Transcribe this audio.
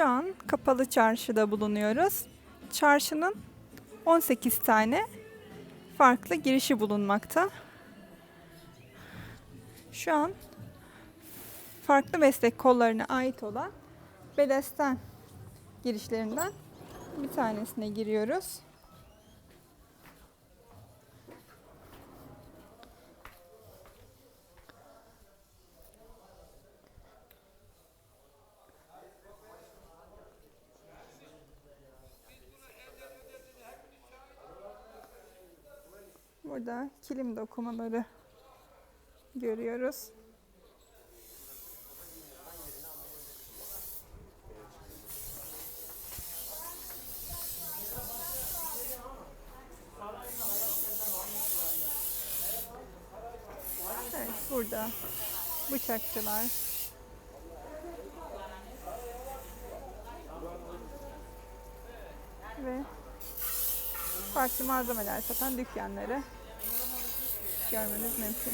Şu an kapalı çarşıda bulunuyoruz. Çarşının 18 tane farklı girişi bulunmakta. Şu an farklı meslek kollarına ait olan Bedesten girişlerinden bir tanesine giriyoruz. Burada kilim dokumaları görüyoruz. Evet, burada bıçakçılar. Ve farklı malzemeler satan dükkanları görmeniz mümkün.